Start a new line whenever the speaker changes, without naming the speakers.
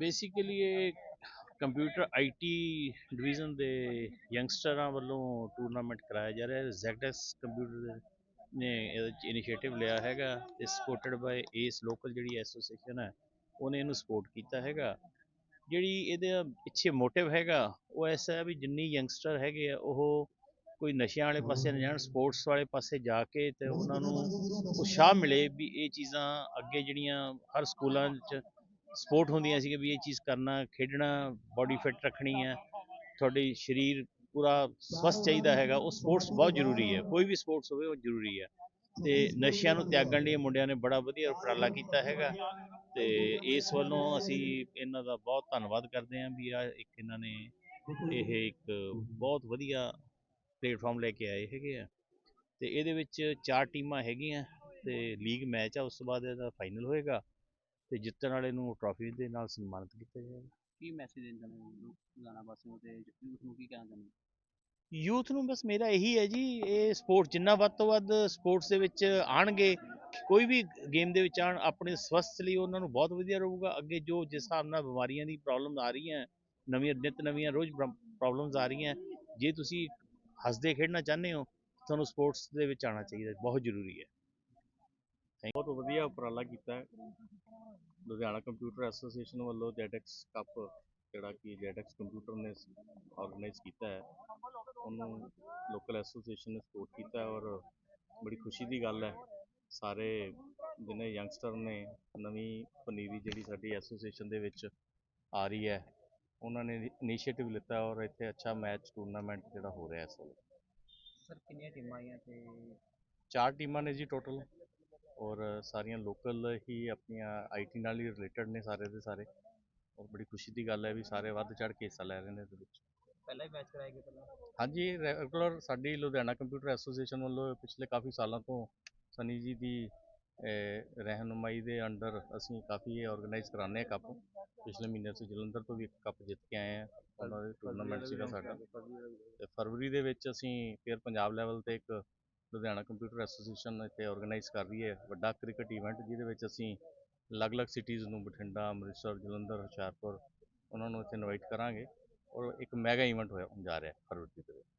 Basically ਇਹ computer IT division ਦੇ ਯੰਗਸਟਰਾਂ ਵੱਲੋਂ ਟੂਰਨਾਮੈਂਟ ਕਰਾਇਆ ਜਾ ਰਿਹਾ ਹੈ। ਜ਼ੈਕਟੈਸ ਕੰਪਿਊਟਰ ਨੇ ਇਹਦੇ ਚ ਇਨੀਸ਼ੀਏਟਿਵ ਲਿਆ ਹੈਗਾ ਤੇ ਸਪੋਰਟਡ ਬਾਈ ਏਸ ਲੋਕਲ ਜਿਹੜੀ ਐਸੋਸੀਏਸ਼ਨ ਹੈ, ਉਹਨੇ ਇਹਨੂੰ ਸਪੋਰਟ ਕੀਤਾ ਹੈਗਾ। ਜਿਹੜੀ ਇਹਦੇ ਪਿੱਛੇ ਮੋਟਿਵ ਹੈਗਾ, ਉਹ ਐਸਾ ਹੈ ਵੀ ਜਿੰਨੀ ਯੰਗਸਟਰ ਹੈਗੇ ਆ, ਉਹ ਕੋਈ ਨਸ਼ਿਆਂ ਵਾਲੇ ਪਾਸੇ ਨਾ ਜਾਣ ਸਪੋਰਟਸ ਵਾਲੇ ਪਾਸੇ ਜਾ ਕੇ ਤੇ ਉਹਨਾਂ ਨੂੰ ਉਤਸ਼ਾਹ ਮਿਲੇ ਵੀ ਇਹ ਚੀਜ਼ਾਂ ਅੱਗੇ ਜਿਹੜੀਆਂ ਹਰ ਸਕੂਲਾਂ 'ਚ ਸਪੋਰਟ ਹੁੰਦੀਆਂ ਸੀ ਕਿ ਵੀ ਇਹ ਚੀਜ਼ ਕਰਨਾ, ਖੇਡਣਾ ਬਾਡੀ ਫਿੱਟ ਰੱਖਣੀ ਹੈ, ਤੁਹਾਡੇ ਸਰੀਰ ਪੂਰਾ ਸਵਸਥ ਚਾਹੀਦਾ ਹੈਗਾ, ਉਹ ਸਪੋਰਟਸ ਬਹੁਤ ਜ਼ਰੂਰੀ ਹੈ, ਕੋਈ ਵੀ ਸਪੋਰਟਸ ਹੋਵੇ ਉਹ ਜ਼ਰੂਰੀ ਹੈ। ਤੇ ਨਸ਼ਿਆਂ ਨੂੰ ਤਿਆਗਣ ਲਈ ਮੁੰਡਿਆਂ ਨੇ ਬੜਾ ਵਧੀਆ ਉਪਰਾਲਾ ਕੀਤਾ ਹੈਗਾ ਤੇ ਇਸ ਵੱਲੋਂ ਅਸੀਂ ਇਹਨਾਂ ਦਾ ਬਹੁਤ ਧੰਨਵਾਦ ਕਰਦੇ ਹਾਂ ਵੀ ਆ ਇੱਕ ਇਹਨਾਂ ਨੇ ਇਹ ਇੱਕ ਬਹੁਤ ਵਧੀਆ ਪਲੇਟਫਾਰਮ ਲੈ ਕੇ ਆਏ ਹੈਗੇ ਆ। ਤੇ ਇਹਦੇ ਵਿੱਚ ਚਾਰ ਟੀਮਾਂ ਹੈਗੀਆਂ ਤੇ ਲੀਗ ਮੈਚ ਆ, ਉਸ ਤੋਂ ਬਾਅਦ ਇਹਦਾ ਫਾਈਨਲ ਹੋਏਗਾ। ਤੇ ਜਿੱਤਣ ਵਾਲੇ ਨੂੰ ਟਰਾਫੀ ਦੇ ਨਾਲ ਸਨਮਾਨਿਤ ਕੀਤਾ ਜਾਏਗਾ।
ਕੀ ਮੈਸੇਜ ਦੇਣਾ ਚਾਹੁੰਦੇ ਹੋ ਲੋਕ ਗਾਣਾ ਵਾਸੀਆਂ ਤੇ ਯੂਥ ਨੂੰ ਕੀ ਕਹਿਣਾ ਚਾਹੁੰਦੇ
ਯੂਥ ਨੂੰ ਬਸ ਮੇਰਾ ਇਹੀ ਹੈ ਜੀ ਇਹ ਸਪੋਰਟ ਜਿੰਨਾ ਵੱਧ ਤੋਂ ਵੱਧ ਸਪੋਰਟਸ ਦੇ ਵਿੱਚ ਆਣਗੇ ਕੋਈ ਵੀ ਗੇਮ ਦੇ ਵਿੱਚ ਆਣ ਆਪਣੇ ਸਵਸਥ ਲਈ ਉਹਨਾਂ ਨੂੰ ਬਹੁਤ ਵਧੀਆ ਰਹੂਗਾ। ਅੱਗੇ ਜੋ ਜਿਸ ਹਿਸਾਬ ਨਾਲ ਬਿਮਾਰੀਆਂ ਦੀ ਪ੍ਰੋਬਲਮ ਆ ਰਹੀਆਂ ਨਵੀਆਂ ਨਿਤ ਨਵੀਆਂ ਰੋਜ਼ ਪ੍ਰੋਬਲਮਸ ਆ ਰਹੀਆਂ ਜੇ ਤੁਸੀਂ ਹੱਸਦੇ ਖੇਡਣਾ ਚਾਹੁੰਦੇ ਹੋ ਤੁਹਾਨੂੰ ਸਪੋਰਟਸ ਦੇ ਵਿੱਚ ਆਉਣਾ ਚਾਹੀਦਾ ਬਹੁਤ ਜ਼ਰੂਰੀ ਹੈ। ਬਹੁਤ ਵਧੀਆ ਉਪਰਾਲਾ ਕੀਤਾ ਹੈ। ਲੁਧਿਆਣਾ ਕੰਪਿਊਟਰ ਐਸੋਸੀਏਸ਼ਨ ਵੱਲੋਂ ਜੈਡੈਕਸ ਕੱਪ ਜਿਹੜਾ ਕਿ ਜੈਡੈਕਸ ਕੰਪਿਊਟਰ ਨੇ ਆਰਗੇਨਾਈਜ਼ ਕੀਤਾ ਹੈ ਉਹਨੂੰ ਲੋਕਲ ਐਸੋਸੀਏਸ਼ਨ ਨੇ ਸਪੋਰਟ ਕੀਤਾ ਹੈ ਔਰ ਬੜੀ ਖੁਸ਼ੀ ਦੀ ਗੱਲ ਹੈ। ਸਾਰੇ ਜਿੰਨੇ ਯੰਗਸਟਰ ਨੇ ਨਵੀਂ ਪਨੀਰੀ ਜਿਹੜੀ ਸਾਡੀ ਐਸੋਸੀਏਸ਼ਨ ਦੇ ਵਿੱਚ ਆ ਰਹੀ ਹੈ ਉਹਨਾਂ ਨੇ ਇਨੀਸ਼ੀਏਟਿਵ ਲਿੱਤਾ ਔਰ ਇੱਥੇ ਅੱਛਾ ਮੈਚ ਟੂਰਨਾਮੈਂਟ ਜਿਹੜਾ ਹੋ ਰਿਹਾ ਇਸ ਵੇਲੇ।
ਸਰ ਕਿੰਨੀਆਂ ਟੀਮਾਂ ਆਈਆਂ ਤੇ?
ਚਾਰ ਟੀਮਾਂ ਨੇ ਜੀ ਟੋਟਲ ਔਰ ਸਾਰੀਆਂ ਲੋਕਲ ਹੀ ਆਪਣੀਆਂ ਆਈਟੀ ਨਾਲ ਹੀ ਰਿਲੇਟਡ ਨੇ ਸਾਰੇ ਦੇ ਸਾਰੇ। ਔਰ ਬੜੀ ਖੁਸ਼ੀ ਦੀ ਗੱਲ ਹੈ ਵੀ ਸਾਰੇ ਵੱਧ ਚੜ੍ਹ ਕੇ ਹਿੱਸਾ ਲੈ ਰਹੇ ਨੇ ਇਹਦੇ ਵਿੱਚ।
ਪਹਿਲਾਂ ਹੀ ਮੈਚ ਕਰਾਏ ਗਏ ਪਹਿਲਾਂ?
ਹਾਂਜੀ ਰੈਗੂਲਰ ਸਾਡੀ ਲੁਧਿਆਣਾ ਕੰਪਿਊਟਰ ਐਸੋਸੀਏਸ਼ਨ ਵੱਲੋਂ ਪਿਛਲੇ ਕਾਫੀ ਸਾਲਾਂ ਤੋਂ ਸਨੀ ਜੀ ਦੀ ਰਹਿਨੁਮਾਈ ਦੇ ਅੰਡਰ ਅਸੀਂ ਕਾਫੀ ਇਹ ਆਰਗੇਨਾਈਜ਼ ਕਰਾਉਂਦੇ ਹਾਂ ਕੱਪ। ਪਿਛਲੇ ਮਹੀਨੇ ਅਸੀਂ ਜਲੰਧਰ ਤੋਂ ਵੀ ਇੱਕ ਕੱਪ ਜਿੱਤ ਕੇ ਆਏ ਹਾਂ। ਉਹਨਾਂ ਦੇ ਟੂਰਨਾਮੈਂਟ ਸੀਗਾ ਸਾਡਾ। ਤੇ ਫਰਵਰੀ ਦੇ ਵਿੱਚ ਅਸੀਂ ਫਿਰ ਪੰਜਾਬ ਲੈਵਲ ਤੇ ਇੱਕ ਲੁਧਿਆਣਾ ਕੰਪਿਊਟਰ ਐਸੋਸੀਏਸ਼ਨ ਇੱਥੇ ਆਰਗੇਨਾਈਜ਼ ਕਰ ਰਹੀ ਹੈ ਵੱਡਾ ਕ੍ਰਿਕਟ ਇਵੈਂਟ ਜਿਹਦੇ ਵਿੱਚ ਅਸੀਂ ਅਲੱਗ-ਅਲੱਗ ਸਿਟੀਜ਼ ਨੂੰ, ਬਠਿੰਡਾ, ਅੰਮ੍ਰਿਤਸਰ, ਜਲੰਧਰ, ਹੁਸ਼ਿਆਰਪੁਰ, ਉਹਨਾਂ ਨੂੰ ਇੱਥੇ ਇਨਵਾਈਟ ਕਰਾਂਗੇ ਔਰ ਇੱਕ ਮੈਗਾ ਇਵੈਂਟ ਹੋਇਆ ਜਾ ਰਿਹਾ ਫਰਵਰੀ ਦੇ ਵਿੱਚ।